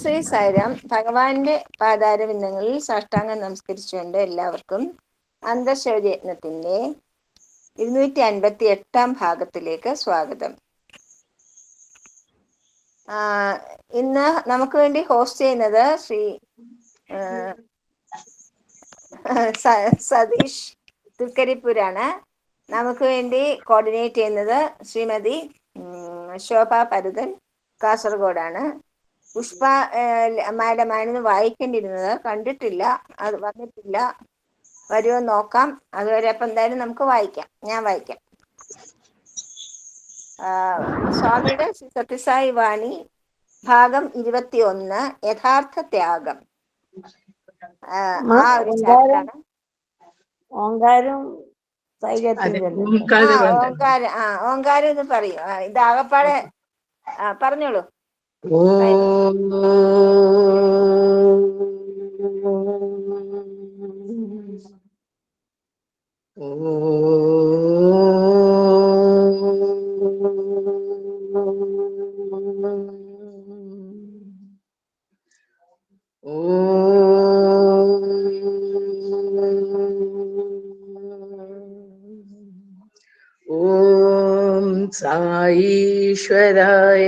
ശ്രീ സായിരാം ഭഗവാന്റെ പാതാരവിന്ദങ്ങളിൽ സാഷ്ടാംഗം നമസ്കരിച്ചുകൊണ്ട് എല്ലാവർക്കും അന്തശൗര്യജ്ഞത്തിന്റെ ഇരുന്നൂറ്റി അൻപത്തി എട്ടാം ഭാഗത്തിലേക്ക് സ്വാഗതം. ഇന്ന് നമുക്ക് വേണ്ടി ഹോസ്റ്റ് ചെയ്യുന്നത് ശ്രീ സതീഷ് തുക്കരിപ്പൂരാണ്. നമുക്ക് വേണ്ടി കോർഡിനേറ്റ് ചെയ്യുന്നത് ശ്രീമതി ശോഭ പരുതൻ കാസർഗോഡാണ്. പുഷ്പ മാഡമാണിന്ന് വായിക്കേണ്ടിയിരുന്നത്. കണ്ടിട്ടില്ല. അത് വന്നിട്ടില്ല. വരുമോ നോക്കാം. അതുവരെ അപ്പം എന്തായാലും നമുക്ക് വായിക്കാം. ഞാൻ വായിക്കാം. ആ, സ്വാമിയുടെ ശ്രീ സത്യസായി വാണി ഭാഗം ഇരുപത്തി ഒന്ന് യഥാർത്ഥ ത്യാഗം. ആ, ആ ഒരു ചാപ്റ്ററാണ് ഓങ്കാരം ഓങ്കാരം ആ ഓങ്കാരം ഇത് പറയൂ. ആ, ആകപ്പാടെ പറഞ്ഞോളൂ. ഓം ॐ साईश्वराय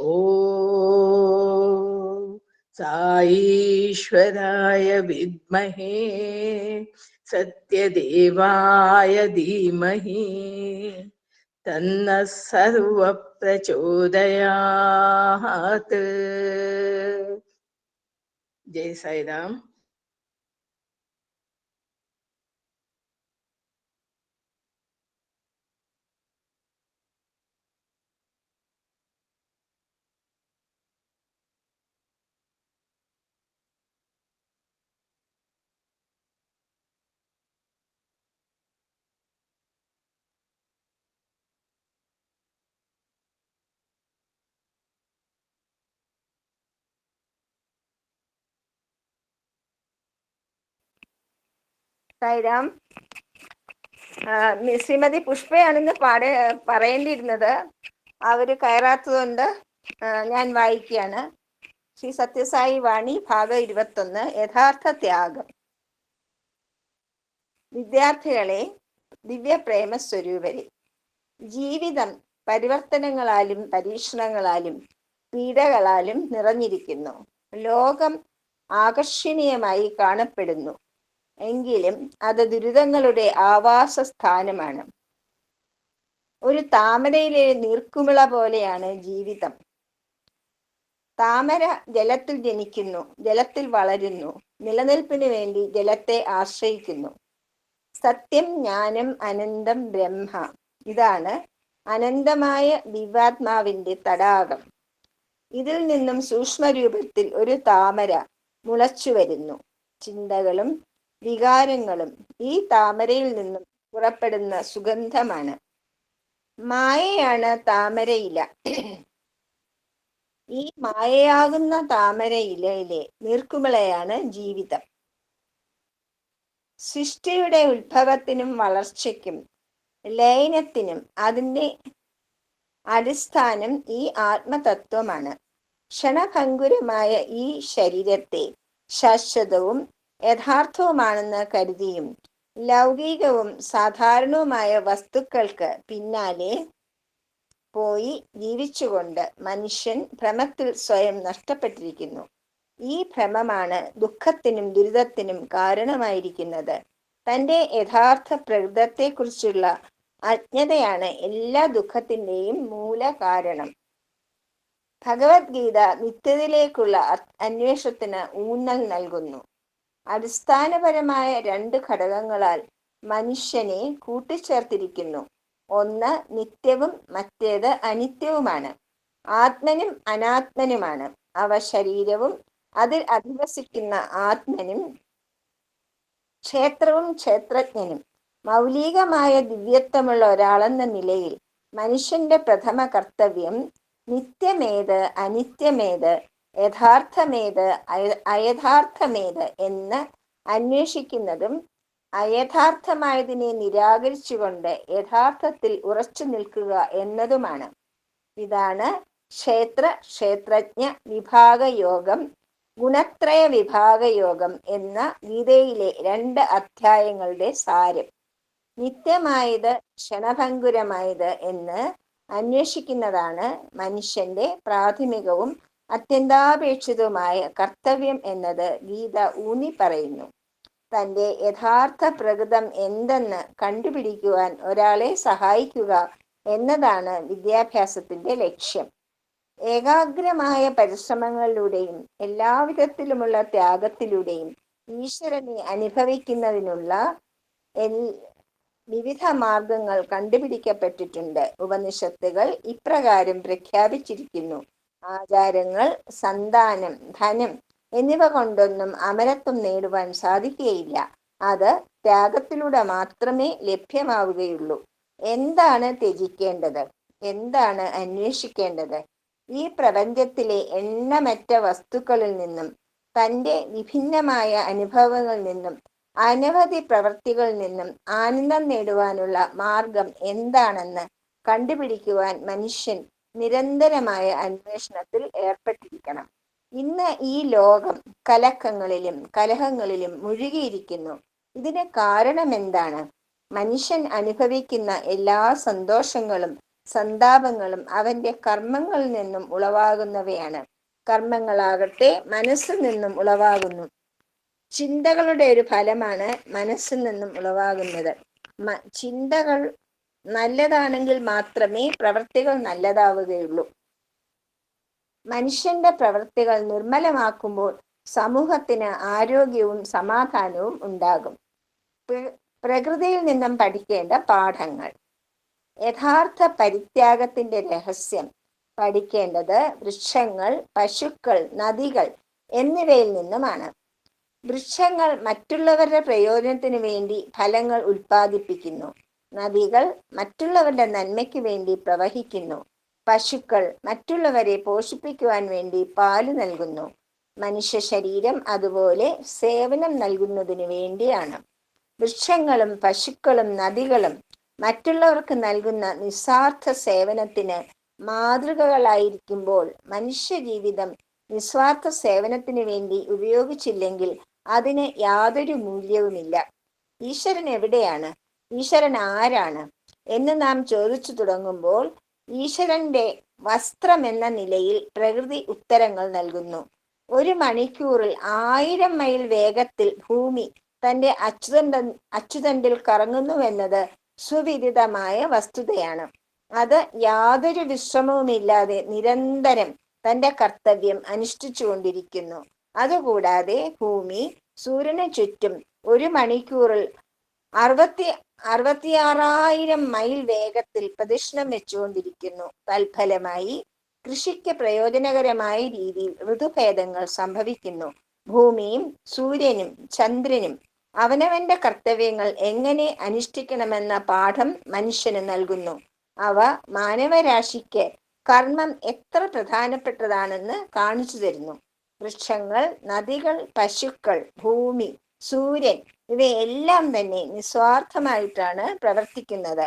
ॐ साईश्वराय विद्महे सत्यदेवाय धीमहि तन्नः सर्वप्रचोदयात् जय साईराम। സായിരാം. ശ്രീമതി പുഷ്പയാണിന്ന് പാട പറയേണ്ടിയിരുന്നത്. അവർ കയറാത്തതുകൊണ്ട് ഞാൻ വായിക്കുകയാണ്. ശ്രീ സത്യസായി വാണി ഭാഗം ഇരുപത്തൊന്ന് യഥാർത്ഥ ത്യാഗം. വിദ്യാർത്ഥികളെ ദിവ്യപ്രേമ സ്വരൂപരെ ജീവിതം പരിവർത്തനങ്ങളാലും പരീക്ഷണങ്ങളാലും പീഡകളാലും നിറഞ്ഞിരിക്കുന്നു. ലോകം ആകർഷണീയമായി കാണപ്പെടുന്നു. എങ്കിലും അത് ദുരിതങ്ങളുടെ ആവാസ സ്ഥാനമാണ് ഒരു താമരയിലെ നീർക്കുമിള പോലെയാണ് ജീവിതം. താമര ജലത്തിൽ ജനിക്കുന്നു ജലത്തിൽ വളരുന്നു നിലനിൽപ്പിന് വേണ്ടി ജലത്തെ ആശ്രയിക്കുന്നു. സത്യം ജ്ഞാനം അനന്തം ബ്രഹ്മ ഇതാണ് അനന്തമായ ദിവ്യാത്മാവിന്റെ തടാകം. ഇതിൽ നിന്നും സൂക്ഷ്മരൂപത്തിൽ ഒരു താമര മുളച്ചു വരുന്നു ചിന്തകളും വികാരങ്ങളും ഈ താമരയിൽ നിന്നും പുറപ്പെടുന്ന സുഗന്ധമാണ്. മായയാണ് താമരയില. ഈ മായയാകുന്ന താമരയിലയിലെ നീർക്കുമിളയാണ് ജീവിതം. സൃഷ്ടിയുടെ ഉത്ഭവത്തിനും വളർച്ചയ്ക്കും ലയനത്തിനും അതിന്റെ അടിസ്ഥാനം ഈ ആത്മതത്വമാണ്. ക്ഷണഭങ്കുരമായ ഈ ശരീരത്തെ ശാശ്വതവും യഥാർത്ഥവുമാണെന്ന് കരുതിയും. ലൗകികവും സാധാരണവുമായ വസ്തുക്കൾക്ക് പിന്നാലെ പോയി ജീവിച്ചുകൊണ്ട് മനുഷ്യൻ ഭ്രമത്തിൽ സ്വയം നഷ്ടപ്പെട്ടിരിക്കുന്നു. ഈ ഭ്രമമാണ് ദുഃഖത്തിനും ദുരിതത്തിനും കാരണമായിരിക്കുന്നത്. തന്റെ യഥാർത്ഥ പ്രകൃതത്തെക്കുറിച്ചുള്ള അജ്ഞതയാണ് എല്ലാ ദുഃഖത്തിന്റെയും മൂല കാരണം ഭഗവത്ഗീത നിത്യതയിലേക്കുള്ള അന്വേഷണത്തിന് ഊന്നൽ നൽകുന്നു. അടിസ്ഥാനപരമായ രണ്ട് ഘടകങ്ങളാൽ മനുഷ്യനെ കൂട്ടിച്ചേർത്തിരിക്കുന്നു. ഒന്ന് നിത്യവും മറ്റേത് അനിത്യവുമാണ്. ആത്മനും അനാത്മനുമാണ്. അവ ശരീരവും അതിൽ അധിവസിക്കുന്ന ആത്മനും ക്ഷേത്രവും ക്ഷേത്രജ്ഞനും. മൗലികമായ ദിവ്യത്വമുള്ള ഒരാളെന്ന നിലയിൽ മനുഷ്യന്റെ പ്രഥമ കർത്തവ്യം നിത്യമേത് അനിത്യമേത് യഥാർത്ഥമേത് അയ- അയഥാർത്ഥമേത് എന്ന് അന്വേഷിക്കുന്നതും അയഥാർത്ഥമായതിനെ നിരാകരിച്ചുകൊണ്ട് യഥാർത്ഥത്തിൽ ഉറച്ചു നിൽക്കുക എന്നതുമാണ്. ഇതാണ് ക്ഷേത്ര ക്ഷേത്രജ്ഞ വിഭാഗയോഗം ഗുണത്രയ വിഭാഗയോഗം എന്ന ഗീതയിലെ രണ്ട് അധ്യായങ്ങളുടെ സാരം. നിത്യമായത് ക്ഷണഭങ്കുരമായത് എന്ന് അന്വേഷിക്കുന്നതാണ് മനുഷ്യന്റെ പ്രാഥമികവും അത്യന്താപേക്ഷിതവുമായ കർത്തവ്യം എന്നത് ഗീത ഊന്നി പറയുന്നു. തന്റെ യഥാർത്ഥ പ്രകൃതം എന്തെന്ന് കണ്ടുപിടിക്കുവാൻ ഒരാളെ സഹായിക്കുക എന്നതാണ് വിദ്യാഭ്യാസത്തിന്റെ ലക്ഷ്യം. ഏകാഗ്രമായ പരിശ്രമങ്ങളിലൂടെയും എല്ലാവിധത്തിലുമുള്ള ത്യാഗത്തിലൂടെയും ഈശ്വരനെ അനുഭവിക്കുന്നതിനുള്ള വിവിധ മാർഗങ്ങൾ കണ്ടുപിടിക്കപ്പെട്ടിട്ടുണ്ട്. ഉപനിഷത്തുകൾ ഇപ്രകാരം പ്രഖ്യാപിച്ചിരിക്കുന്നു. ആചാരങ്ങൾ സന്താനം ധനം എന്നിവ കൊണ്ടൊന്നും അമരത്വം നേടുവാൻ സാധിക്കുകയില്ല. അത് ത്യാഗത്തിലൂടെ മാത്രമേ ലഭ്യമാവുകയുള്ളൂ. എന്താണ് ത്യജിക്കേണ്ടത്? എന്താണ് അന്വേഷിക്കേണ്ടത്? ഈ പ്രപഞ്ചത്തിലെ എണ്ണമറ്റ വസ്തുക്കളിൽ നിന്നും തന്റെ വിഭിന്നമായ അനുഭവങ്ങളിൽ നിന്നും അനവധി പ്രവൃത്തികളിൽ നിന്നും ആനന്ദം നേടുവാനുള്ള മാർഗം എന്താണെന്ന് കണ്ടുപിടിക്കുവാൻ മനുഷ്യൻ നിരന്തരമായ അന്വേഷണത്തിൽ ഏർപ്പെട്ടിരിക്കണം. ഇന്ന് ഈ ലോകം കലക്കങ്ങളിലും കലഹങ്ങളിലും മുഴുകിയിരിക്കുന്നു. ഇതിന് കാരണം എന്താണ് മനുഷ്യൻ അനുഭവിക്കുന്ന എല്ലാ സന്തോഷങ്ങളും സന്താപങ്ങളും അവന്റെ കർമ്മങ്ങളിൽ നിന്നും ഉളവാകുന്നവയാണ്. കർമ്മങ്ങളാകട്ടെ മനസ്സിൽ നിന്നും ഉളവാകുന്നു. ചിന്തകളുടെ ഒരു ഫലമാണ് മനസ്സിൽ നിന്നും ഉളവാകുന്നത്. ചിന്തകൾ നല്ലതാണെങ്കിൽ മാത്രമേ പ്രവർത്തികൾ നല്ലതാവുകയുള്ളൂ. മനുഷ്യന്റെ പ്രവർത്തികൾ നിർമ്മലമാക്കുമ്പോൾ സമൂഹത്തിന് ആരോഗ്യവും സമാധാനവും ഉണ്ടാകും. പ്രകൃതിയിൽ നിന്നും പഠിക്കേണ്ട പാഠങ്ങൾ. യഥാർത്ഥ പരിത്യാഗത്തിന്റെ രഹസ്യം. പഠിക്കേണ്ടത് വൃക്ഷങ്ങൾ പശുക്കൾ നദികൾ എന്നിവയിൽ നിന്നുമാണ്. വൃക്ഷങ്ങൾ മറ്റുള്ളവരുടെ പ്രയോജനത്തിന് വേണ്ടി ഫലങ്ങൾ ഉൽപ്പാദിപ്പിക്കുന്നു. നദികൾ മറ്റുള്ളവരുടെ നന്മയ്ക്ക് വേണ്ടി പ്രവഹിക്കുന്നു. പശുക്കൾ മറ്റുള്ളവരെ പോഷിപ്പിക്കുവാൻ വേണ്ടി പാൽ നൽകുന്നു. മനുഷ്യ ശരീരം അതുപോലെ സേവനം നൽകുന്നതിന് വേണ്ടിയാണ്. വൃക്ഷങ്ങളും പശുക്കളും നദികളും മറ്റുള്ളവർക്ക് നൽകുന്ന നിസ്വാർത്ഥ സേവനത്തിന് മാതൃകകളായിരിക്കുമ്പോൾ മനുഷ്യ ജീവിതം നിസ്വാർത്ഥ സേവനത്തിന് വേണ്ടി ഉപയോഗിച്ചില്ലെങ്കിൽ അതിന് യാതൊരു മൂല്യവുമില്ല. ഈശ്വരൻ എവിടെയാണ്? ഈശ്വരൻ ആരാണ് എന്ന് നാം ചോദിച്ചു തുടങ്ങുമ്പോൾ ഈശ്വരന്റെ വസ്ത്രം എന്ന നിലയിൽ പ്രകൃതി ഉത്തരങ്ങൾ നൽകുന്നു. ഒരു മണിക്കൂറിൽ ആയിരം മൈൽ വേഗത്തിൽ ഭൂമി തന്റെ അച്ചുതണ്ട അച്ചുതണ്ടിൽ കറങ്ങുന്നുവെന്നത് സുവിദിതമായ വസ്തുതയാണ്. അത് യാതൊരു വിശ്രമവുമില്ലാതെ നിരന്തരം തന്റെ കർത്തവ്യം അനുഷ്ഠിച്ചുകൊണ്ടിരിക്കുന്നു. അതുകൂടാതെ ഭൂമി സൂര്യന് ചുറ്റും ഒരു മണിക്കൂറിൽ അറുപത്തി അറുപത്തിയാറായിരം മൈൽ വേഗത്തിൽ പ്രദക്ഷിണം വെച്ചുകൊണ്ടിരിക്കുന്നു. തൽഫലമായി കൃഷിക്ക് പ്രയോജനകരമായ രീതിയിൽ ഋതുഭേദങ്ങൾ സംഭവിക്കുന്നു. ഭൂമിയും സൂര്യനും ചന്ദ്രനും അവനവന്റെ കർത്തവ്യങ്ങൾ എങ്ങനെ അനുഷ്ഠിക്കണമെന്ന പാഠം മനുഷ്യന് നൽകുന്നു. അവ മാനവരാശിക്ക് കർമ്മം എത്ര പ്രധാനപ്പെട്ടതാണെന്ന് കാണിച്ചു തരുന്നു. വൃക്ഷങ്ങൾ നദികൾ പശുക്കൾ ഭൂമി സൂര്യൻ ഇവയെല്ലാം തന്നെ നിസ്വാർത്ഥമായിട്ടാണ് പ്രവർത്തിക്കുന്നത്.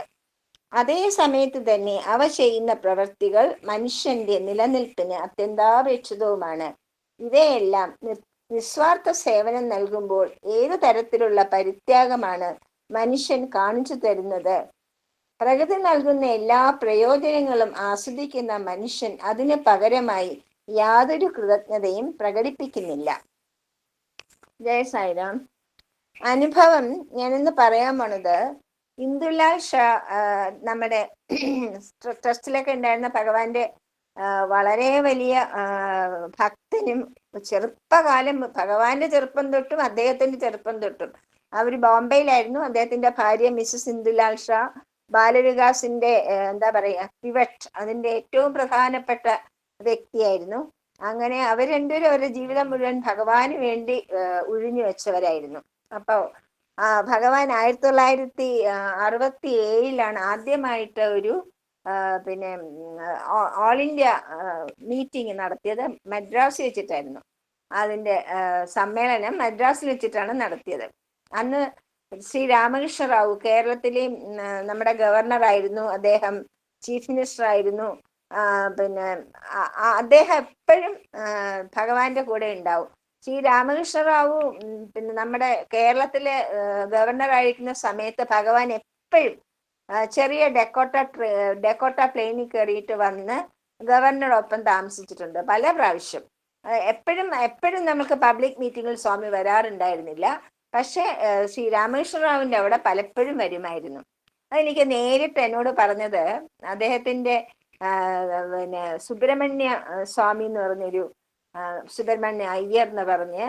അതേ സമയത്ത് തന്നെ അവ ചെയ്യുന്ന പ്രവർത്തികൾ മനുഷ്യന്റെ നിലനിൽപ്പിന് അത്യന്താപേക്ഷിതവുമാണ്. ഇവയെല്ലാം നിസ്വാർത്ഥ സേവനം നൽകുമ്പോൾ ഏതു തരത്തിലുള്ള പരിത്യാഗമാണ് മനുഷ്യൻ കാണിച്ചു തരുന്നത്? പ്രകൃതി നൽകുന്ന എല്ലാ പ്രയോജനങ്ങളും ആസ്വദിക്കുന്ന മനുഷ്യൻ അതിന് പകരമായി യാതൊരു കൃതജ്ഞതയും പ്രകടിപ്പിക്കുന്നില്ല. ജയ സായിരാം. അനുഭവം ഞാനിന്ന് പറയാൻ പോണത് ഇന്ദുലാൽ ഷാ നമ്മുടെ ട്രസ്റ്റിലൊക്കെ ഉണ്ടായിരുന്ന ഭഗവാന്റെ വളരെ വലിയ ഭക്തനും ചെറുപ്പകാലം ഭഗവാന്റെ ചെറുപ്പം തൊട്ടും അദ്ദേഹത്തിന്റെ ചെറുപ്പം തൊട്ടും. അവർ ബോംബെയിലായിരുന്നു അദ്ദേഹത്തിന്റെ ഭാര്യ മിസ്സസ് ഇന്ദുലാൽ ഷാ. ബാലവികാസിന്റെ എന്താ പറയാ പിവറ്റ് അതിന്റെ ഏറ്റവും പ്രധാനപ്പെട്ട വ്യക്തിയായിരുന്നു. അങ്ങനെ അവർ രണ്ടുപേരും അവരുടെ ജീവിതം മുഴുവൻ ഭഗവാന് വേണ്ടി ഉഴിഞ്ഞു വെച്ചവരായിരുന്നു. അപ്പൊ ആ ഭഗവാൻ ആയിരത്തി തൊള്ളായിരത്തി അറുപത്തി ഏഴിലാണ് ആദ്യമായിട്ട് ഒരു പിന്നെ ഓൾ ഇന്ത്യ മീറ്റിംഗ് നടത്തിയത് മദ്രാസിൽ വെച്ചിട്ടായിരുന്നു. അതിന്റെ സമ്മേളനം മദ്രാസിൽ വെച്ചിട്ടാണ് നടത്തിയത്. അന്ന് ശ്രീ രാമകൃഷ്ണ റാവു കേരളത്തിലെ നമ്മുടെ ഗവർണറായിരുന്നു അദ്ദേഹം ചീഫ് മിനിസ്റ്റർ ആയിരുന്നു പിന്നെ അദ്ദേഹം എപ്പോഴും ഭഗവാന്റെ കൂടെ ഉണ്ടാവും. ശ്രീ രാമകൃഷ്ണ റാവു പിന്നെ നമ്മുടെ കേരളത്തിലെ ഗവർണർ ആയിരിക്കുന്ന സമയത്ത് ഭഗവാൻ എപ്പോഴും ചെറിയ ഡെക്കോട്ട ഡെക്കോട്ട പ്ലെയിനിൽ കയറിയിട്ട് വന്ന് ഗവർണറോടൊപ്പം താമസിച്ചിട്ടുണ്ട് പല പ്രാവശ്യം. എപ്പോഴും എപ്പോഴും നമുക്ക് പബ്ലിക് മീറ്റിങ്ങിൽ സ്വാമി വരാറുണ്ടായിരുന്നില്ല. പക്ഷേ ശ്രീ രാമകൃഷ്ണ റാവുവിന്റെ അവിടെ പലപ്പോഴും വരുമായിരുന്നു. അതെനിക്ക് നേരിട്ട് എന്നോട് പറഞ്ഞത് അദ്ദേഹത്തിന്റെ പിന്നെ സുബ്രഹ്മണ്യ സ്വാമി എന്ന് പറഞ്ഞൊരു സുബ്രഹ്മണ്യ അയ്യർ എന്ന് പറഞ്ഞ്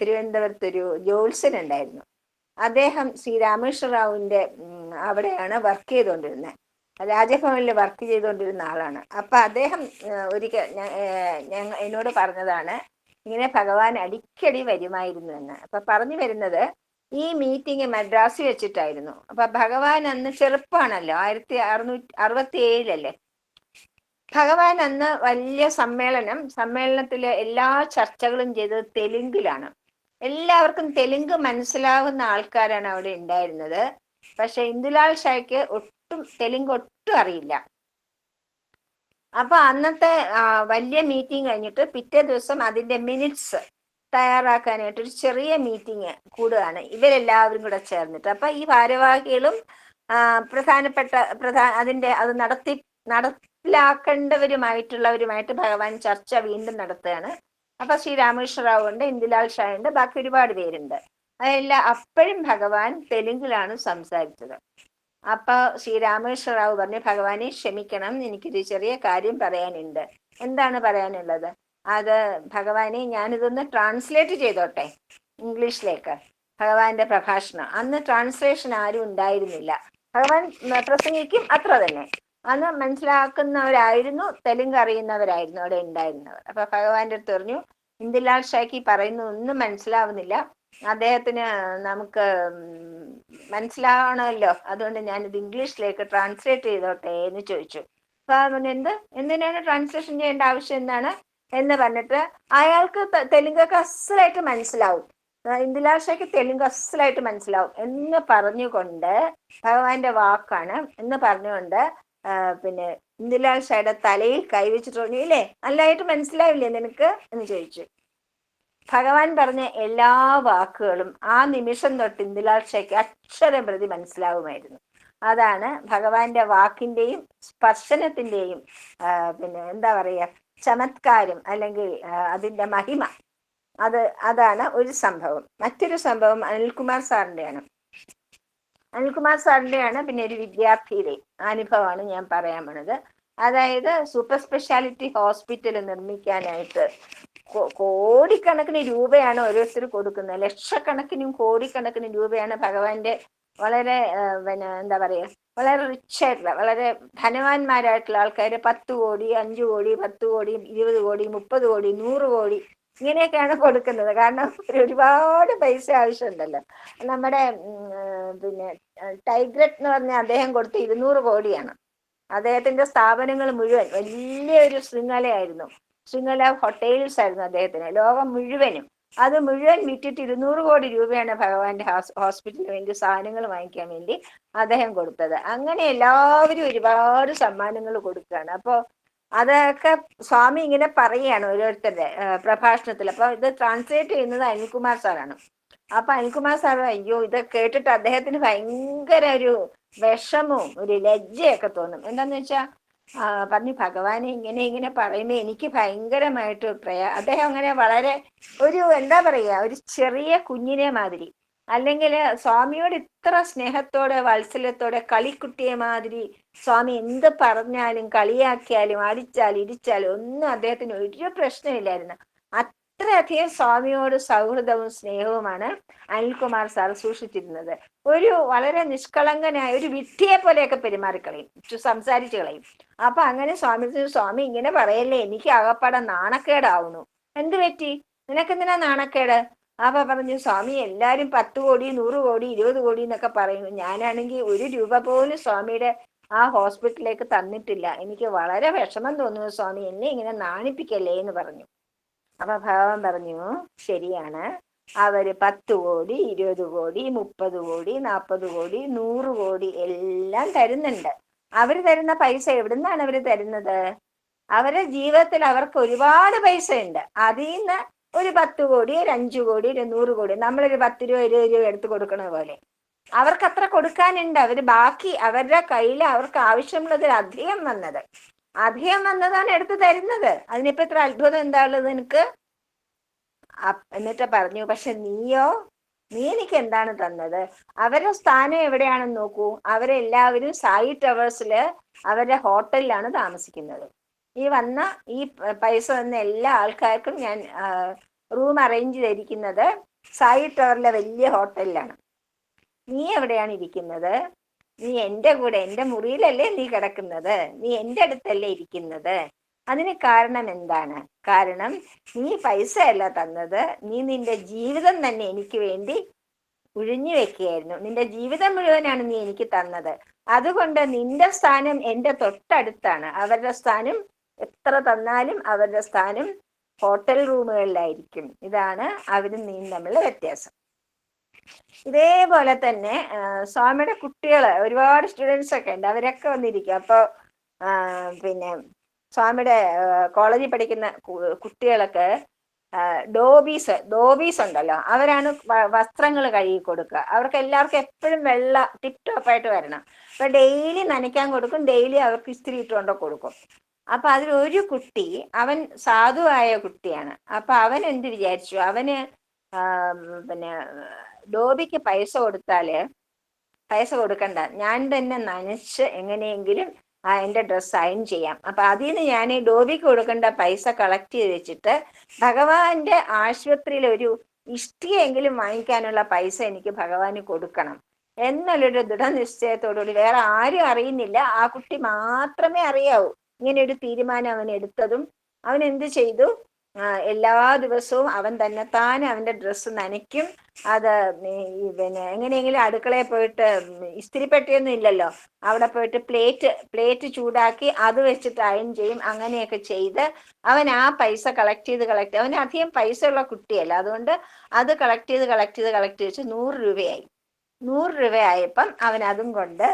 തിരുവനന്തപുരത്തൊരു ജോത്സ്യൻ ഉണ്ടായിരുന്നു. അദ്ദേഹം ശ്രീ രാമേശ്വര റാവുവിന്റെ അവിടെയാണ് വർക്ക് ചെയ്തുകൊണ്ടിരുന്നത്. രാജഭവനിൽ വർക്ക് ചെയ്തുകൊണ്ടിരുന്ന ആളാണ്. അപ്പൊ അദ്ദേഹം ഒരിക്കൽ എന്നോട് പറഞ്ഞതാണ് ഇങ്ങനെ ഭഗവാൻ അടിക്കടി വരുമായിരുന്നു എന്ന്. അപ്പൊ പറഞ്ഞു വരുന്നത് ഈ മീറ്റിംഗ് മദ്രാസിൽ വെച്ചിട്ടായിരുന്നു. അപ്പൊ ഭഗവാൻ അന്ന് ചെറുപ്പമാണല്ലോ ആയിരത്തി അറുന്നൂറ്റി അറുപത്തി ഏഴിലല്ലേ ഭഗവാൻ അന്ന് വലിയ സമ്മേളനം സമ്മേളനത്തിലെ എല്ലാ ചർച്ചകളും ചെയ്തത് തെലുങ്കിലാണ്. എല്ലാവർക്കും തെലുങ്ക് മനസ്സിലാവുന്ന ആൾക്കാരാണ് അവിടെ ഉണ്ടായിരുന്നത്. പക്ഷെ ഇന്ദുലാൽ ഷായ്ക്ക് ഒട്ടും തെലുങ്ക് ഒട്ടും അറിയില്ല. അപ്പൊ അന്നത്തെ വലിയ മീറ്റിംഗ് കഴിഞ്ഞിട്ട് പിറ്റേ ദിവസം അതിന്റെ മിനിറ്റ്സ് തയ്യാറാക്കാനായിട്ട് ഒരു ചെറിയ മീറ്റിംഗ് കൂടുകയാണ് ഇവരെല്ലാവരും കൂടെ ചേർന്നിട്ട്. അപ്പൊ ഈ ഭാരവാഹികളും പ്രധാനപ്പെട്ട പ്രധാന അതിന്റെ അത് നടത്തി നടപ്പിലാക്കേണ്ടവരുമായിട്ടുള്ളവരുമായിട്ട് ഭഗവാൻ ചർച്ച വീണ്ടും നടത്തുകയാണ്. അപ്പൊ ശ്രീരാമകൃഷ്ണ റാവു ഉണ്ട് ഇന്ദുലാൽ ഷാ ഉണ്ട് ബാക്കി ഒരുപാട് പേരുണ്ട്. അതെല്ലാം അപ്പോഴും ഭഗവാൻ തെലുങ്കിലാണ് സംസാരിച്ചത്. അപ്പൊ ശ്രീരാമകൃഷ്ണ റാവു പറഞ്ഞു ഭഗവാനെ ക്ഷമിക്കണം എനിക്കൊരു ചെറിയ കാര്യം പറയാനുണ്ട്. എന്താണ് പറയാനുള്ളത്? അത് ഭഗവാനെ ഞാനിതൊന്ന് ട്രാൻസ്ലേറ്റ് ചെയ്തോട്ടെ ഇംഗ്ലീഷിലേക്ക്. ഭഗവാന്റെ പ്രഭാഷണം. അന്ന് ട്രാൻസ്ലേഷൻ ആരും ഉണ്ടായിരുന്നില്ല. ഭഗവാൻ പ്രസംഗിക്കും അത്ര തന്നെ. അന്ന് മനസ്സിലാക്കുന്നവരായിരുന്നു തെലുങ്ക് അറിയുന്നവരായിരുന്നു അവിടെ ഉണ്ടായിരുന്നവർ. അപ്പൊ ഭഗവാന്റെ അടുത്ത് പറഞ്ഞു ഇന്ദിലാൽ ഷാക്കി പറയുന്നത് പറയുന്ന ഒന്നും മനസ്സിലാവുന്നില്ല. അദ്ദേഹത്തിന് നമുക്ക് മനസ്സിലാവണമല്ലോ. അതുകൊണ്ട് ഞാനിത് ഇംഗ്ലീഷിലേക്ക് ട്രാൻസ്ലേറ്റ് ചെയ്തോട്ടെ എന്ന് ചോദിച്ചു. അപ്പൊ അവൻ എന്ത്? എന്തിനാണ് ട്രാൻസ്ലേഷൻ ചെയ്യേണ്ട ആവശ്യം എന്താണ്? എന്ന് പറഞ്ഞിട്ട് അയാൾക്ക് തെലുങ്കൊക്കെ അസലായിട്ട് മനസ്സിലാവും. ഷാക്ക് തെലുങ്ക് അസലായിട്ട് മനസ്സിലാവും എന്ന് പറഞ്ഞുകൊണ്ട് ഭഗവാന്റെ വാക്കാണ് എന്ന് പറഞ്ഞുകൊണ്ട് പിന്നെ ഇന്ദുലാൽ ഷായുടെ തലയിൽ കൈവച്ചിട്ട് പറഞ്ഞു ഇല്ലേ? നല്ലതായിട്ട് മനസ്സിലാവില്ലേ നിനക്ക്? എന്ന് ചോദിച്ചു. ഭഗവാൻ പറഞ്ഞ എല്ലാ വാക്കുകളും ആ നിമിഷം തൊട്ട് ഇന്ദുലാൽ ഷായ്ക്ക് അക്ഷരം പ്രതി മനസ്സിലാവുമായിരുന്നു. അതാണ് ഭഗവാന്റെ വാക്കിന്റെയും സ്പർശനത്തിന്റെയും പിന്നെ എന്താ പറയുക ചമത്കാരം അല്ലെങ്കിൽ അതിന്റെ മഹിമ. അത് അതാണ് ഒരു സംഭവം. മറ്റൊരു സംഭവം അനിൽകുമാർ സാറിന്റെയാണ്. അനിൽകുമാർ സാറിന്റെയാണ് പിന്നെ ഒരു വിദ്യാർത്ഥിയുടെ അനുഭവമാണ് ഞാൻ പറയാൻ പോണത്. അതായത് സൂപ്പർ സ്പെഷ്യാലിറ്റി ഹോസ്പിറ്റൽ നിർമ്മിക്കാനായിട്ട് കോടിക്കണക്കിന് രൂപയാണ് ഓരോരുത്തർ കൊടുക്കുന്നത്. ലക്ഷക്കണക്കിനും കോടിക്കണക്കിനും രൂപയാണ് ഭഗവാന്റെ വളരെ പിന്നെ എന്താ പറയാ വളരെ റിച്ച് ആയിട്ടുള്ള വളരെ ധനവാന്മാരായിട്ടുള്ള ആൾക്കാർ പത്ത് കോടി അഞ്ചു കോടി പത്ത് കോടി ഇരുപത് കോടി മുപ്പത് കോടി നൂറ് കോടി ഇങ്ങനെയൊക്കെയാണ് കൊടുക്കുന്നത്. കാരണം ഒരുപാട് പൈസ ആവശ്യമുണ്ടല്ലോ. നമ്മുടെ പിന്നെ ടൈഗ്രറ്റ് എന്ന് പറഞ്ഞ അദ്ദേഹം കൊടുത്ത് ഇരുന്നൂറ് കോടിയാണ്. അദ്ദേഹത്തിന്റെ സ്ഥാപനങ്ങൾ മുഴുവൻ വലിയൊരു ശൃംഖലയായിരുന്നു. ശൃംഖല ഹോട്ടൽസ് ആയിരുന്നു അദ്ദേഹത്തിന്. ലോകം മുഴുവനും അത് മുഴുവൻ വിറ്റിട്ട് ഇരുന്നൂറ് കോടി രൂപയാണ് ഭഗവാന്റെ ഹോസ്- ഹോസ്പിറ്റലിന് വേണ്ടി സാധനങ്ങൾ വാങ്ങിക്കാൻ വേണ്ടി അദ്ദേഹം കൊടുത്തത്. അങ്ങനെ എല്ലാവരും ഒരുപാട് സമ്മാനങ്ങൾ കൊടുക്കുകയാണ്. അപ്പോൾ അതൊക്കെ സ്വാമി ഇങ്ങനെ പറയുകയാണ് ഓരോരുത്തരുടെ പ്രഭാഷണത്തിൽ. അപ്പൊ ഇത് ട്രാൻസ്ലേറ്റ് ചെയ്യുന്നത് അനിൽകുമാർ സാറാണ്. അപ്പൊ അനിൽകുമാർ സാർ അയ്യോ ഇത് കേട്ടിട്ട് അദ്ദേഹത്തിന് ഭയങ്കര ഒരു വിഷമവും ഒരു ലജ്ജയൊക്കെ തോന്നും. എന്താന്ന് വെച്ചാ പറഞ്ഞു ഭഗവാനെ ഇങ്ങനെ ഇങ്ങനെ പറയുമ്പോ എനിക്ക് ഭയങ്കരമായിട്ട് പ്രയാ അദ്ദേഹം അങ്ങനെ വളരെ ഒരു എന്താ പറയാ ഒരു ചെറിയ കുഞ്ഞിനെ മാതിരി. അല്ലെങ്കിൽ സ്വാമിയോട് ഇത്ര സ്നേഹത്തോടെ വാത്സല്യത്തോടെ കളിക്കുട്ടിയെ മാതിരി സ്വാമി എന്ത് പറഞ്ഞാലും കളിയാക്കിയാലും അടിച്ചാലും ഇടിച്ചാലും ഒന്നും അദ്ദേഹത്തിന് ഒരു പ്രശ്നമില്ലായിരുന്നു. അത്രയധികം സ്വാമിയോട് സൗഹൃദവും സ്നേഹവുമാണ് അനിൽകുമാർ സാർ സൂക്ഷിച്ചിരുന്നത്. ഒരു വളരെ നിഷ്കളങ്കനായ ഒരു വിഡ്ഢിയെ പോലെയൊക്കെ പെരുമാറിക്കളയും സംസാരിച്ചു കളയും. അപ്പൊ അങ്ങനെ സ്വാമി സ്വാമി ഇങ്ങനെ പറയല്ലേ? എനിക്ക് ആകപ്പാടെ നാണക്കേടാവുന്നു. എന്ത് പറ്റി? നിനക്കെന്തിനാ നാണക്കേട്? അപ്പൊ പറഞ്ഞു സ്വാമി എല്ലാരും പത്ത് കോടി നൂറ് കോടി ഇരുപത് കോടി എന്നൊക്കെ പറയും. ഞാനാണെങ്കിൽ ഒരു രൂപ പോലും സ്വാമിയുടെ ആ ഹോസ്പിറ്റലിലേക്ക് തന്നിട്ടില്ല. എനിക്ക് വളരെ വിഷമം തോന്നുന്നു സ്വാമി. എന്നെ ഇങ്ങനെ നാണിപ്പിക്കല്ലേ എന്ന് പറഞ്ഞു. അപ്പൊ ഭഗവാൻ പറഞ്ഞു ശരിയാണ്. അവർ പത്ത് കോടി ഇരുപത് കോടി മുപ്പത് കോടി നാൽപ്പത് കോടി നൂറ് കോടി എല്ലാം തരുന്നുണ്ട്. അവർ തരുന്ന പൈസ എവിടുന്നാണ് അവർ തരുന്നത്? അവരെ ജീവിതത്തിൽ അവർക്ക് ഒരുപാട് പൈസ ഉണ്ട് അതിൽ നിന്ന് ഒരു പത്ത് കോടി ഒരു അഞ്ചു കോടി ഒരു നൂറ് കോടി നമ്മളൊരു പത്ത് രൂപ ഇരുപത് രൂപ എടുത്തു കൊടുക്കണ പോലെ. അവർക്ക് അത്ര കൊടുക്കാനുണ്ട്. അവർ ബാക്കി അവരുടെ കയ്യിൽ അവർക്ക് ആവശ്യമുള്ളതിൽ അധികം വന്നത്. അധികം വന്നതാണ് എടുത്തു തരുന്നത്. അതിനിപ്പോ ഇത്ര അത്ഭുതം എന്താ ഉള്ളത് നിനക്ക് എന്നിട്ട് പറഞ്ഞു പക്ഷെ നീയോ? നീ എനിക്ക് എന്താണ് തന്നത്? അവരുടെ സ്ഥാനം എവിടെയാണെന്ന് നോക്കൂ. അവരെല്ലാവരും സായി ടവേഴ്സിൽ അവരുടെ ഹോട്ടലിലാണ് താമസിക്കുന്നത്. ഈ വന്ന ഈ പൈസ വന്ന എല്ലാ ആൾക്കാർക്കും ഞാൻ റൂം അറേഞ്ച് ചെയ്തിരിക്കുന്നത് സായി ടവറിലെ വലിയ ഹോട്ടലിലാണ്. നീ എവിടെയാണ് ഇരിക്കുന്നത്? നീ എന്റെ കൂടെ എന്റെ മുറിയിലല്ലേ നീ കിടക്കുന്നത്? നീ എന്റെ അടുത്തല്ലേ ഇരിക്കുന്നത്? അതിന് കാരണം എന്താണ്? കാരണം നീ പൈസ അല്ല തന്നത്. നീ നിന്റെ ജീവിതം തന്നെ എനിക്ക് വേണ്ടി ഉഴിഞ്ഞു വെക്കുകയായിരുന്നു. നിന്റെ ജീവിതം മുഴുവനാണ് നീ എനിക്ക് തന്നത്. അതുകൊണ്ട് നിന്റെ സ്ഥാനം എന്റെ തൊട്ടടുത്താണ്. അവരുടെ സ്ഥാനം എത്ര തന്നാലും അവരുടെ സ്ഥാനം ഹോട്ടൽ റൂമുകളിലായിരിക്കും. ഇതാണ് അവരും നീ തമ്മിലുള്ള വ്യത്യാസം. ഇതേപോലെ തന്നെ സ്വാമിയുടെ കുട്ടികൾ ഒരുപാട് സ്റ്റുഡൻസ് ഒക്കെ ഉണ്ട്. അവരൊക്കെ വന്നിരിക്കും. അപ്പൊ പിന്നെ സ്വാമിയുടെ കോളേജിൽ പഠിക്കുന്ന കുട്ടികളൊക്കെ ഡോബീസ് ഡോബീസ് ഉണ്ടല്ലോ. അവരാണ് വസ്ത്രങ്ങൾ കഴുകി കൊടുക്കുക. അവർക്ക് എല്ലാവർക്കും എപ്പോഴും വെള്ള ടിപ് ടോപ്പ് ആയിട്ട് വരണം. അപ്പൊ ഡെയിലി നനയ്ക്കാൻ കൊടുക്കും. ഡെയിലി അവർക്ക് ഇസ്തിരി ഇട്ടുകൊണ്ട് കൊടുക്കും. അപ്പൊ അതിൽ ഒരു കുട്ടി അവൻ സാധുവായ കുട്ടിയാണ്. അപ്പൊ അവൻ എന്ത് വിചാരിച്ചു? അവന് പിന്നെ ഡോബിക്ക് പൈസ കൊടുത്താൽ പൈസ കൊടുക്കണ്ട. ഞാൻ തന്നെ നനച്ച് എങ്ങനെയെങ്കിലും ആ എന്റെ ഡ്രസ്സ് അയൺ ചെയ്യാം. അപ്പൊ അതിൽ നിന്ന് ഞാൻ ഈ ഡോബിക്ക് കൊടുക്കേണ്ട പൈസ കളക്ട് ചെയ്ത് വെച്ചിട്ട് ഭഗവാന്റെ ആശുപത്രിയിൽ ഒരു ഇഷ്ടിയെങ്കിലും വാങ്ങിക്കാനുള്ള പൈസ എനിക്ക് ഭഗവാന് കൊടുക്കണം. എന്നുള്ളൊരു ദൃഢനിശ്ചയത്തോടുകൂടി വേറെ ആരും അറിയുന്നില്ല. ആ കുട്ടി മാത്രമേ അറിയാവൂ. ഇങ്ങനെ ഒരു തീരുമാനം അവൻ എടുത്തതും അവൻ എന്ത് ചെയ്തു? എല്ലാ ദിവസവും അവൻ തന്നെ താൻ അവന്റെ ഡ്രസ്സ് നനയ്ക്കും. അത് പിന്നെ എങ്ങനെയെങ്കിലും അടുക്കളയിൽ പോയിട്ട് ഇസ്തിരിപ്പെട്ടിയൊന്നും ഇല്ലല്ലോ. അവിടെ പോയിട്ട് പ്ലേറ്റ് പ്ലേറ്റ് ചൂടാക്കി അത് വെച്ചിട്ട് അയൺ ചെയ്യും. അങ്ങനെയൊക്കെ ചെയ്ത് അവൻ ആ പൈസ കളക്ട് ചെയ്ത് കളക്ട് അവൻ അധികം പൈസ ഉള്ള കുട്ടിയല്ല. അതുകൊണ്ട് അത് കളക്ട് ചെയ്ത് കളക്ട് ചെയ്ത് കളക്ട് ചെയ്ത് നൂറ് രൂപയായി. നൂറ് രൂപയായപ്പം അവൻ അതും കൊണ്ട്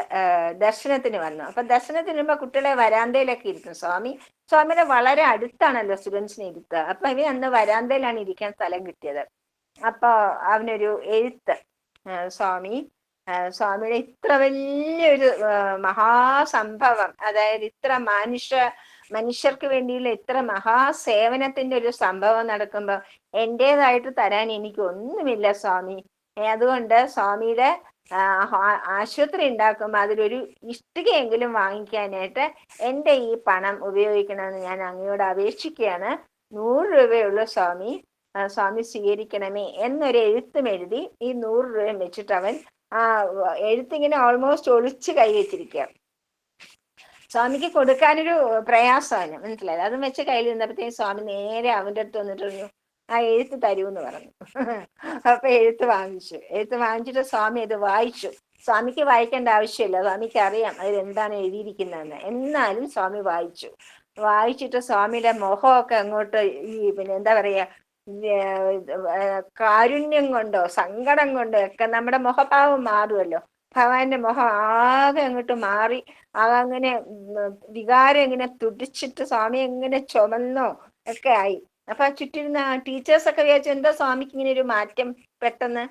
ദർശനത്തിന് വന്നു. അപ്പൊ ദർശനത്തിന് വരുമ്പോ കുട്ടികളെ വരാന്തയിലൊക്കെ ഇരുത്തും സ്വാമി സ്വാമിയുടെ വളരെ അടുത്താണല്ലോ സ്റ്റുഡൻസിനെ ഇരുത്തുക. അപ്പൊ ഇവൻ അന്ന് വരാന്തയിലാണ് ഇരിക്കാൻ സ്ഥലം കിട്ടിയത്. അപ്പൊ അവനൊരു എഴുത്ത് സ്വാമി സ്വാമിയുടെ ഇത്ര വലിയൊരു മഹാസംഭവം അതായത് ഇത്ര മനുഷ്യ മനുഷ്യർക്ക് വേണ്ടിയുള്ള ഇത്ര മഹാസേവനത്തിന്റെ ഒരു സംഭവം നടക്കുമ്പോൾ എന്റെതായിട്ട് തരാൻ എനിക്ക് ഒന്നുമില്ല സ്വാമി. അതുകൊണ്ട് സ്വാമിയുടെ ആശുപത്രി ഉണ്ടാക്കുമ്പോൾ അതിലൊരു ഇഷ്ടികയെങ്കിലും വാങ്ങിക്കാനായിട്ട് എന്റെ ഈ പണം ഉപയോഗിക്കണമെന്ന് ഞാൻ അങ്ങയോട് അപേക്ഷിക്കുകയാണ്. നൂറ് രൂപയുള്ള സ്വാമി. സ്വാമി സ്വീകരിക്കണമേ എന്നൊരു എഴുത്തും എഴുതി ഈ നൂറ് രൂപയും വെച്ചിട്ട് അവൻ ആ എഴുത്തിങ്ങനെ ഓൾമോസ്റ്റ് ഒളിച്ച് കൈ വെച്ചിരിക്കുക. സ്വാമിക്ക് കൊടുക്കാനൊരു പ്രയാസമാണ്. മനസ്സിലായത് അതും വെച്ച് കയ്യിൽ നിന്നപ്പോഴത്തേക്കും സ്വാമി നേരെ അവന്റെ അടുത്ത് വന്നിട്ട് പറഞ്ഞു ആ എഴുത്ത് തരൂന്ന് പറഞ്ഞു. അപ്പൊ എഴുത്ത് വാങ്ങിച്ചു. എഴുത്ത് വാങ്ങിച്ചിട്ട് സ്വാമി അത് വായിച്ചു. സ്വാമിക്ക് വായിക്കേണ്ട ആവശ്യമില്ല. സ്വാമിക്ക് അറിയാം അതിൽ എന്താണ് എഴുതിയിരിക്കുന്നതെന്ന്. എന്നാലും സ്വാമി വായിച്ചു. വായിച്ചിട്ട് സ്വാമിയുടെ മുഖമൊക്കെ അങ്ങോട്ട് ഈ പിന്നെ എന്താ പറയാ കാരുണ്യം കൊണ്ടോ സങ്കടം കൊണ്ടോ ഒക്കെ നമ്മുടെ മുഖഭാവം മാറുമല്ലോ. ഭഗവാന്റെ മുഖം ആകെ അങ്ങോട്ട് മാറി അങ്ങനെ വികാരം ഇങ്ങനെ തുടിച്ചിട്ട് സ്വാമി എങ്ങനെ ചുമന്നോ ഒക്കെ ആയി. അപ്പൊ ആ ചുറ്റിരുന്ന ടീച്ചേഴ്സൊക്കെ വിചാരിച്ചു എന്താ സ്വാമിക്ക് ഇങ്ങനെ ഒരു മാറ്റം പെട്ടെന്ന്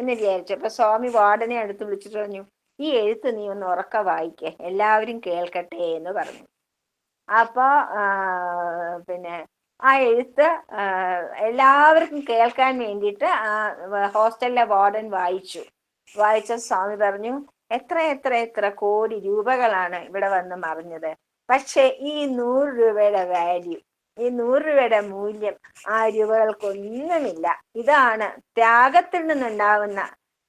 എന്ന് വിചാരിച്ചു. അപ്പൊ സ്വാമി വാർഡനെ അടുത്ത് വിളിച്ചിട്ട് പറഞ്ഞു ഈ എഴുത്ത് നീ ഒന്ന് ഉറക്ക വായിക്കേ എല്ലാവരും കേൾക്കട്ടെ എന്ന് പറഞ്ഞു. അപ്പൊ പിന്നെ ആ എഴുത്ത് എല്ലാവർക്കും കേൾക്കാൻ വേണ്ടിയിട്ട് ആ ഹോസ്റ്റലിലെ വാർഡൻ വായിച്ചു. വായിച്ച സ്വാമി പറഞ്ഞു എത്ര എത്ര എത്ര കോടി രൂപകളാണ് ഇവിടെ വന്ന് മറിഞ്ഞത്. പക്ഷെ ഈ നൂറ് രൂപയുടെ വാല്യൂ ഈ നൂറ് രൂപയുടെ മൂല്യം ആ രൂപകൾക്കൊന്നുമില്ല. ഇതാണ് ത്യാഗത്തിൽ നിന്നുണ്ടാവുന്ന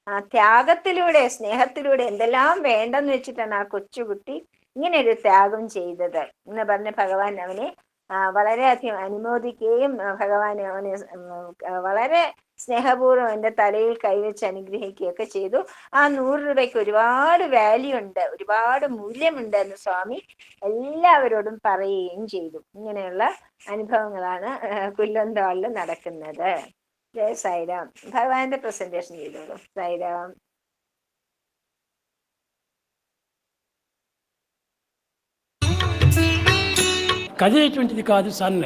ആ ത്യാഗത്തിലൂടെ സ്നേഹത്തിലൂടെ എന്തെല്ലാം വേണ്ടെന്ന് വെച്ചിട്ടാണ് ആ കൊച്ചുകുട്ടി ഇങ്ങനെ ഒരു ത്യാഗം ചെയ്തത് എന്ന് പറഞ്ഞ് ഭഗവാൻ അവനെ വളരെയധികം അനുമോദിക്കുകയും ഭഗവാൻ അവനെ വളരെ സ്നേഹപൂർവ്വം എൻ്റെ തലയിൽ കൈവച്ച് അനുഗ്രഹിക്കുകയൊക്കെ ചെയ്തു ആ നൂറ് രൂപയ്ക്ക് ഒരുപാട് വാല്യൂ ഉണ്ട് ഒരുപാട് മൂല്യമുണ്ട് എന്ന് സ്വാമി എല്ലാവരോടും പറയുകയും ചെയ്തു ഇങ്ങനെയുള്ള അനുഭവങ്ങളാണ് കുല്ലന്തോളിൽ നടക്കുന്നത് ജയ സായിരാം ഭഗവാന്റെ പ്രസന്റേഷൻ ചെയ്തോളൂ സായിരാം కదిలేటువంటిది కాదు sun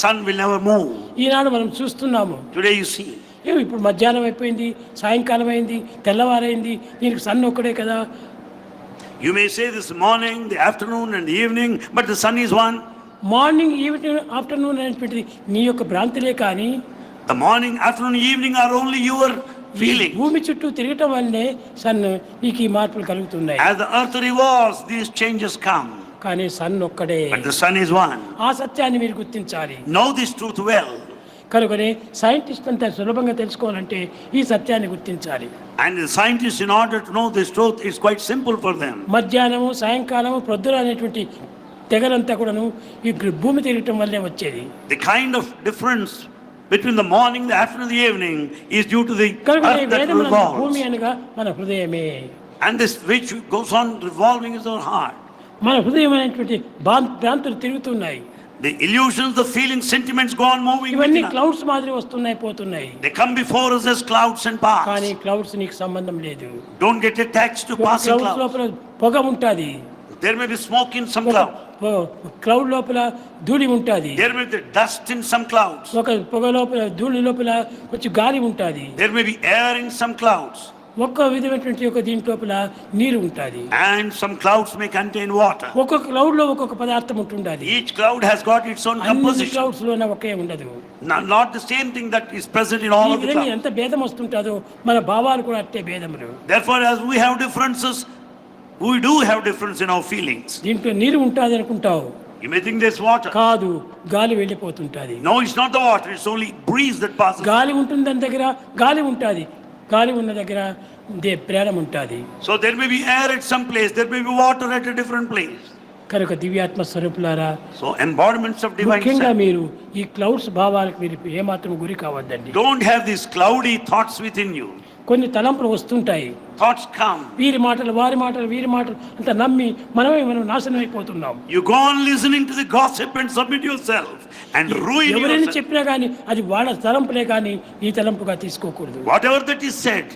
sun will never move ఈనాడు మనం చూస్తున్నాము. టుడే యు సీ ఇప్పుడు మధ్యాహ్నం అయిపోయింది సాయంకాలం అయింది తెల్లవారైంది దీనికి సన్ ఒక్కడే కదా. You may say this morning the afternoon and evening but the sun is one morning evening afternoon అనేటువంటిది నీ యొక్క భ్రాంతిలే కానీ the morning afternoon evening are only your feeling భూమి చుట్టూ తిరగటం వల్లే సన్ నీకు ఈ మార్పులు కలుగుతున్నాయి. As the earth revolves these changes come కానీ సన్ ఒక్కడే But the sun is one. ఆ సత్యాన్ని మీరు గుర్తించాలి Know this truth well. కనుకనే సైంటిస్ట్ అంతా సులభంగా తెలుసుకోవాలంటే ఈ సత్యాన్ని గుర్తించాలి And the scientists, in order to know this truth, it's quite simple for them. మధ్యాహ్నము సాయంకాలము ప్రొద్దున అనేటువంటి తెగలంతా కూడాను ఈ గ్ర- భూమి తిరగటం వల్లే వచ్చేది The kind of difference between the morning, the afternoon, the evening is due to the కనుక ఈ earth that వేదమునందు భూమి revolves. అనగా మన హృదయమే And this which goes on revolving is our heart. మన హృదయం అనేటువంటి భ్రాం- భ్రాంతులు తిరుగుతున్నాయి The illusions, the feelings, sentiments go on moving. ఇవన్నీ. క్లౌడ్స్ మాదిరి వస్తున్నాయి పోతున్నాయి They come before us as clouds and కానీ pass. క్లౌడ్స్ నీకు సంబంధం లేదు Don't get attached to passing clouds. లోపల పొగ ఉంటుంది There may be smoke in some clouds. Cloud లోపల ధూళి ఉంటుంది There may be dust in some clouds. ఒక పొగ లోపల ధూళి లోపల కొంచెం గాలి ఉంటుంది There may be air in some clouds. ఒక్కో విధమైనటువంటి ఒక దీని లోపల నీరు ఉంటుంది. And some clouds may contain water ఒక్కొక్క క్లౌడ్లో ఒక్కొక్క పదార్థం ఉంటుండాలి each cloud has got its own composition clouds లోన ఒకే ఉండదు. Not the same thing that is present in all of the ఎంత భేదం వస్తుంటాదో మన భావాలు కూడా అట్టే భేదములు. Therefore as we have differences we do have difference in our feelings దీంట్లో నీరు ఉంటుంది అనుకుంటావు. You may think కాదు గాలి వెళ్ళిపోతుంటది. No it's not the water it's only breeze that pass గాలి ఉంటుంది దాని దగ్గర గాలి ఉంటుంది. గాలి ఉన్న దగ్గర దే ప్రేరణ ఉంటుంది. So there may be air at some place there may be water at different place కనుక దివ్యాత్మ స్వరూపులారా సో ఎంబాడిమెంట్స్ ఆఫ్ డివైన్ ముఖ్యంగా మీరు ఈ క్లౌడ్స్ భావాలకు మీరు ఏ మాత్రం గురి కావద్దండి. Don't have this cloudy thoughts within you కొన్ని తలంపులు వస్తుంటాయి. థాట్స్ కమ్ వీరి మాటలు వారి మాటలు వీరి మాటలు అంత నమ్మి మనమే మనం నాశనం అయిపోతున్నాం you go on listening to the gossip and submit yourself and ruin ఎవరైనా చెప్పినా కానీ అది వాళ్ళ తలంపులే కానీ ఈ తలంపుగా తీసుకోకూడదు. Whatever that is said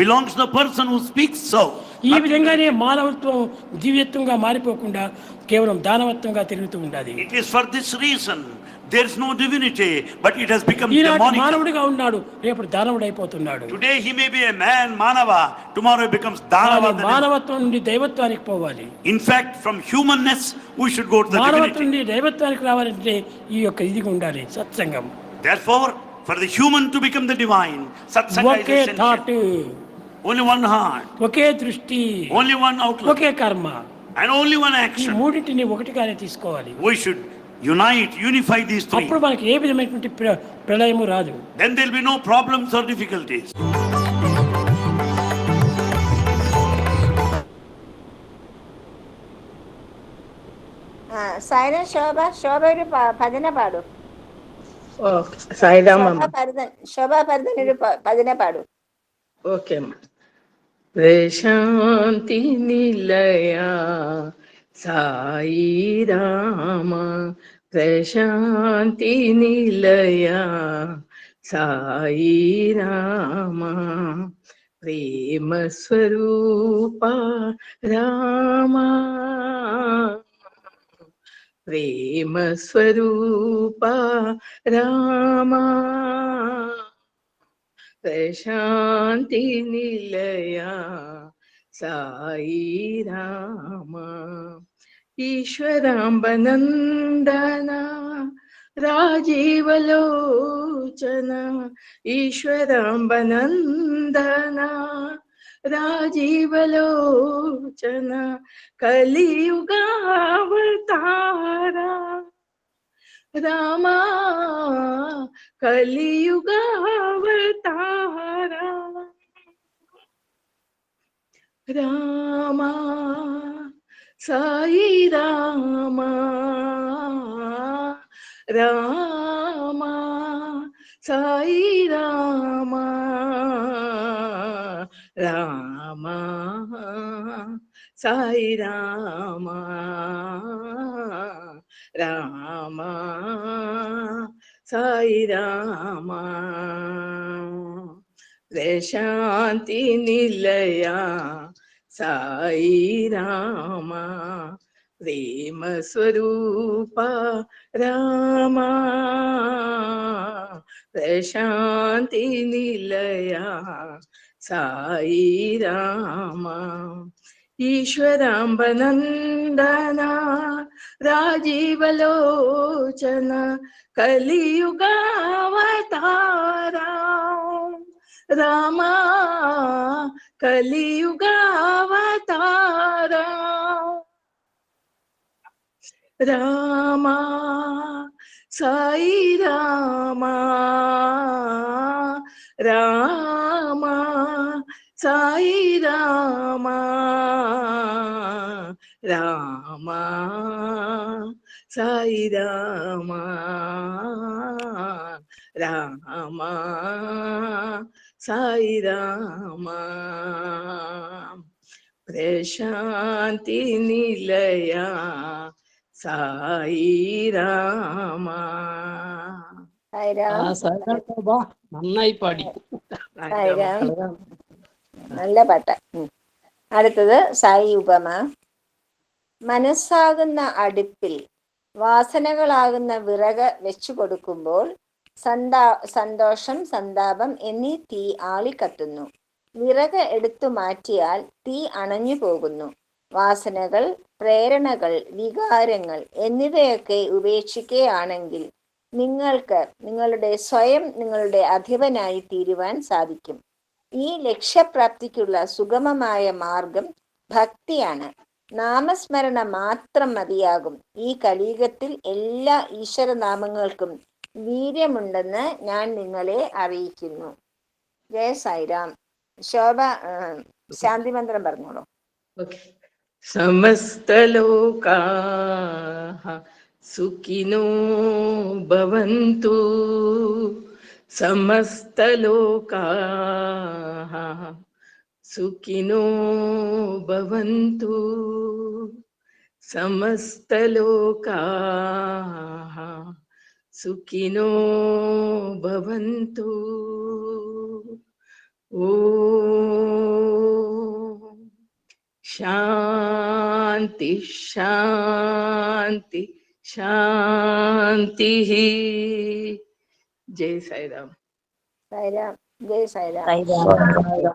belongs the person who speaks so ఈ విధంగానే మానవత్వం దివ్యత్వంగా మారిపోకుండా కేవలం దానవత్వంగా తిరుగుతూ ఉండాలి. It is for this reason there is no divinity but it has become demonic మానవుడిగా ఉన్నాడు రేపు దానవుడు అయిపోతున్నాడు. Today he may be a man మానవ టుమారో బికమ్స్ దానవ మానవత్వం నుండి దైవత్వానికి పోవాలి. In fact from humanness we should go to the divinity మానవత్వం నుండి దైవత్వానికి రావాలంటే ఈ యొక్క ఇది ఉండాలి సత్సంగం. Therefore for the human to become the divine సత్సంగం ఒకే థాట్ ఓన్లీ వన్ హార్ట్ ఒకే దృష్టి ఓన్లీ వన్ అవుట్ ఒకే కర్మ. అండ్ ఓన్లీ వన్ యాక్షన్ మూడింటిని ఒకటిగానే తీసుకోవాలి. We should unite unify these three అప్పుడు మనకి ఏ విధమైనటువంటి ప్రళయము రాదు. Then there'll be no problems or difficulties Sairam శోభ శోభ పదిన పాడు సాయిరామ్ శోభా పదిన పదిన పాడు ఓకే అమ్మా. ప్రశాంతి నిలయా സായിരാമ പ്രശാന്തി നിലയ. സായിരാമ പ്രേമസ്വരൂപ രാമ. പ്രേമസ്വരൂപ രാമ പ്രശാന്തി നിലയ. സായി രാമ. ईश्वराम्बनन्दना राजीवलोचन ईश्वराम्बनन्दना राजीवलोचन कलियुगावतारा रामा कलियुगावतारा रामा। சாயி ராமா ராமா சாயி ராமா ராமா சாயி ராமா ராமா சாயி ராமா பிரசாந்தி நிலையா സായി രാമ പ്രശാന്തി നിലയ സായി രാമ പ്രേമസ്വരൂപ രാമ പ്രശാന്തി നിലയ സായി രാമ ഈശ്വരാംബനന്ദന രാജീവലോചന കലിയുഗാവതാര രാമ കലിയുഗാവതാര രാമ സായി രാമ രാമ സായി രാമ രാമ സായി രാമ പ്രശാന്തി നിലയ സായി രാമ നന്നായി പാടി. സായിരാം. നല്ല പാട്ട്. അടുത്തത് സായി ഉപമ മനസ്സാകുന്ന അടുപ്പിൽ വാസനകളാകുന്ന വിറക് വെച്ചു കൊടുക്കുമ്പോൾ സന്താ സന്തോഷം സന്താപം എന്നീ തീ ആളിക്കത്തുന്നു വിറക് എടുത്തു മാറ്റിയാൽ തീ അണഞ്ഞു പോകുന്നു. വാസനകൾ പ്രേരണകൾ വികാരങ്ങൾ എന്നിവയൊക്കെ ഉപേക്ഷിക്കുകയാണെങ്കിൽ നിങ്ങൾക്ക് നിങ്ങളുടെ സ്വയം നിങ്ങളുടെ അധിപനായി തീരുവാൻ സാധിക്കും. ഈ ലക്ഷ്യപ്രാപ്തിക്കുള്ള സുഗമമായ മാർഗം ഭക്തിയാണ്. നാമസ്മരണ മാത്രം മതിയാകും. ഈ കലീകത്തിൽ എല്ലാ ഈശ്വരനാമങ്ങൾക്കും വീര്യമുണ്ടെന്ന് ഞാൻ നിങ്ങളെ അറിയിക്കുന്നു. ജയ സായിരാം. ശോഭ ശാന്തി മന്ത്രം പറഞ്ഞോളൂ. സമസ്തലോകാ സുഖിനോ സമസ്ത സമസ്തലോകാ സുഖിനോ ഭവന്തു. സമസ്തലോകാ सुखिनो भवन्तु। ॐ शान्ति शान्ति शान्तिः। जय साईराम। साईराम जय साईराम।